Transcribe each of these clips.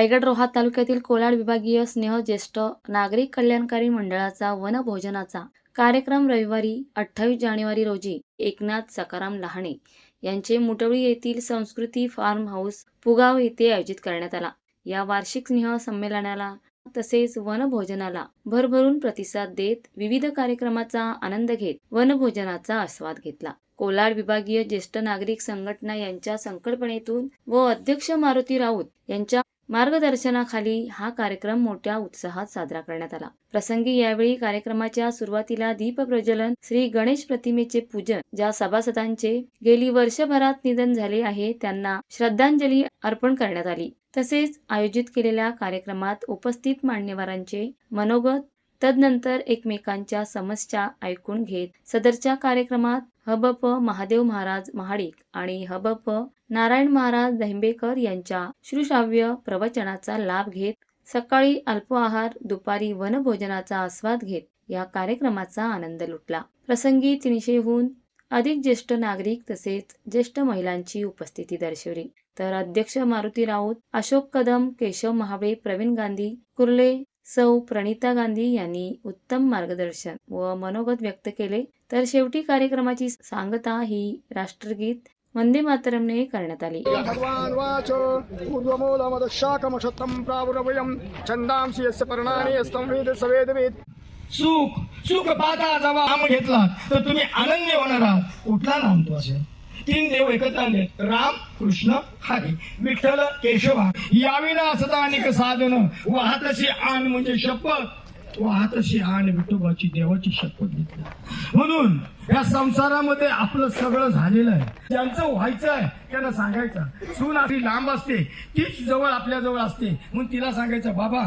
रायगड रोहा तालुक्यातील कोलाड विभागीय स्नेह ज्येष्ठ नागरिक कल्याणकारी मंडळाचा वनभोजनाचा कार्यक्रम रविवारी अठ्ठावीस जानेवारी रोजी एकनाथ सकाराम लहाणे यांचे मुटवळी येथील संस्कृती फार्म हाऊस पुगाव येथे आयोजित करण्यात आला. या वार्षिक स्नेह संमेलनाला तसेच वनभोजनाला भरभरून प्रतिसाद देत विविध कार्यक्रमाचा आनंद घेत वनभोजनाचा आस्वाद घेतला. कोलाड विभागीय ज्येष्ठ नागरिक संघटना यांच्या संकल्पनेतून व अध्यक्ष मारुती राऊत यांच्या मार्गदर्शनाखाली हा कार्यक्रम मोठ्या उत्साहात साजरा करण्यात आला. प्रसंगी यावेळी कार्यक्रमाच्या सुरुवातीला दीप प्रज्वलन श्री गणेश प्रतिमेचे पूजन ज्या सभासदांचे गेली वर्षभरात निधन झाले आहे त्यांना श्रद्धांजली अर्पण करण्यात आली. तसेच आयोजित केलेल्या कार्यक्रमात उपस्थित मान्यवरांचे मनोगत तदनंतर एकमेकांच्या समस्या ऐकून घेत सदरच्या कार्यक्रमात हबप महादेव महाराज महाडिक आणि हबप नारायण महाराज दहिंबेकर यांच्या श्रुश्राव्य प्रवचनाचा लाभ घेत सकाळी अल्प आहार दुपारी वनभोजनाचा आस्वाद घेत या कार्यक्रमाचा आनंद लुटला. प्रसंगी तीनशेहून अधिक ज्येष्ठ नागरिक तसेच ज्येष्ठ महिलांची उपस्थिती दर्शवली. तर अध्यक्ष मारुती राऊत अशोक कदम केशव महाबळे प्रवीण गांधी कुर्ले सौ प्रणिता गांधी यांनी उत्तम मार्गदर्शन व मनोगत व्यक्त केले. तर शेवटी कार्यक्रमाची सांगता ही राष्ट्रगीत वंदे मातरमने करण्यात आली. भगवान् वाच ऊर्ध्वमूलमदशाकमशतं प्रावुरवयं छन्दांसि यस्य पर्णानि यस्तं वेद स वेदवेद सुख सुख पाहता जेव्हा नाम घेतला तर तुम्ही आनंदी होणार आहात कुठला नाम तो असेल तीन देव एकत्र आले. राम कृष्ण हरी. विठ्ठल केशवा याविना असता अनेक साधन. वाहतशी आण म्हणजे शपथ. वाहतशी आणि विठोबाची देवाची शपथ घेतली. म्हणून या संसारामध्ये आपलं सगळं झालेलं आहे. ज्यांचं व्हायचं आहे त्यांना सांगायचं. सून आपली लांब असते तीच जवळ आपल्या जवळ असते. म्हणून तिला सांगायचं बाबा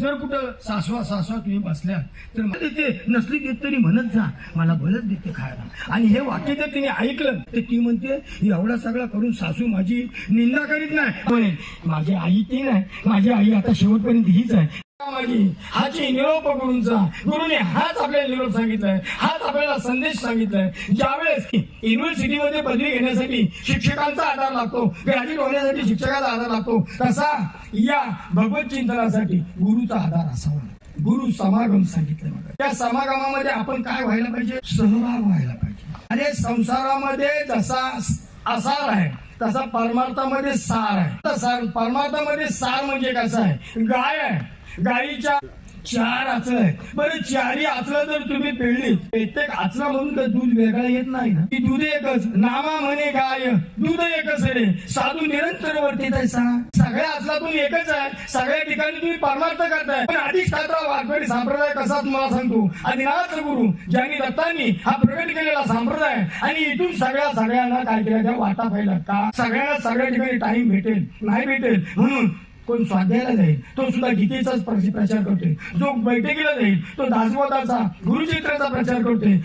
जर कुठं सासवा सासवा तुम्ही बसल्या तर मला देते नसली देत तरी म्हणत जा. मला भलच देते खायला. आणि हे वाक्य जर तिने ऐकलं तर ती म्हणते एवढा सगळा करून सासू माझी निंदा करीत नाही. म्हणे माझी आई ती नाही. माझी आई आता शेवटपर्यंत हीच आहे. हाची निरोप गुरुंचा गुरुने हाच आपल्याला निरोप सांगितलाय. हाच आपल्याला संदेश सांगितलाय. ज्यावेळेस युनिव्हर्सिटीमध्ये पदवी घेण्यासाठी शिक्षकांचा आधार लागतो ग्रॅज्युएट होण्यासाठी शिक्षकाचा आधार लागतो तसा या भगवत चिंतनासाठी गुरुचा आधार असावा. गुरु समागम सांगितलं मला. त्या समागमामध्ये आपण काय व्हायला पाहिजे? सहभाग व्हायला पाहिजे. अरे संसारामध्ये जसा आसार आहे तसा परमार्थामध्ये सार आहे. तसा परमार्थामध्ये सार म्हणजे कसं आहे? गाय आहे. गायीच्या चार आचळ आहे बरं चारी आचळं जर तुम्ही पेळली प्रत्येक आचळा म्हणून तर दूध वेगळं येत नाही ना? की दूध एकच नामा म्हणे गाय दूध एकच रे साधू निरंतर वर्तीत आहे सा सगळ्या आचलातून एकच आहे. सगळ्या ठिकाणी तुम्ही परमार्थ करताय. पण अधिष्ठात्रा वारकरी संप्रदाय कसा तुम्हाला सांगतो? आदिनाथ गुरु ज्यांनी दत्तांनी हा प्रकट केलेला संप्रदाय आणि इथून सगळ्या सगळ्यांना काय केलं? त्या वाटा पाहिला का? सगळ्यांना सगळ्या ठिकाणी टाइम भेटेल नाही भेटेल. म्हणून कोण स्वाध्यायाला जाईल तो सुद्धा गीतेचाच प्रचार करतोय. जो बैठकीला जाईल तो दासबोधाचा गुरुचित्राचा प्रचार करतोय.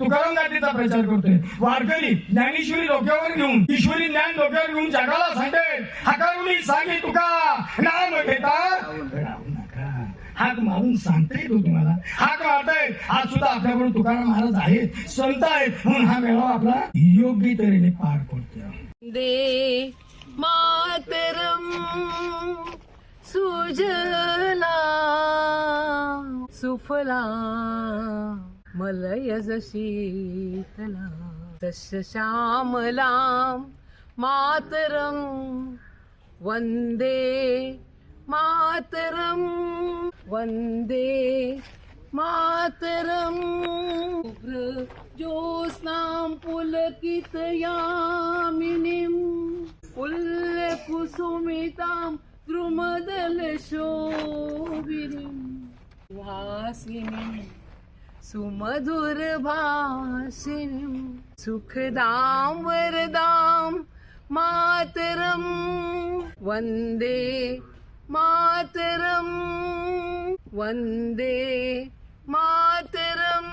तुकाराम गाठीचा प्रचार करतोय. वारकरी ज्ञानेश्वरी डोक्यावर घेऊन ईश्वरी ज्ञान डोक्यावर घेऊन जगाला सांगते हाकारून सांगे तुका. नाम घेता. हाक मारून सांगता येतो तुम्हाला. हाक मारतायत आज सुद्धा आपल्याकडून तुकाराम महाराज आहेत संत आहेत म्हणून हा मेळावा आपला योग्य तऱ्हेने पार पडतोय. दे मातरम सुजला सुफला मलयज शीतला तस्य श्यामलां मातरं वन्दे मातरं वन्दे मातरं उग्र ज्योत्स्नां पुलकितयामिनीं पुल्यकुसुमितां द्रुमदलशोभिनीं वासिनीं सुमधुरभाषिणीं सुखदां वरदां मातरं वन्दे मातरं वन्दे मातरम्।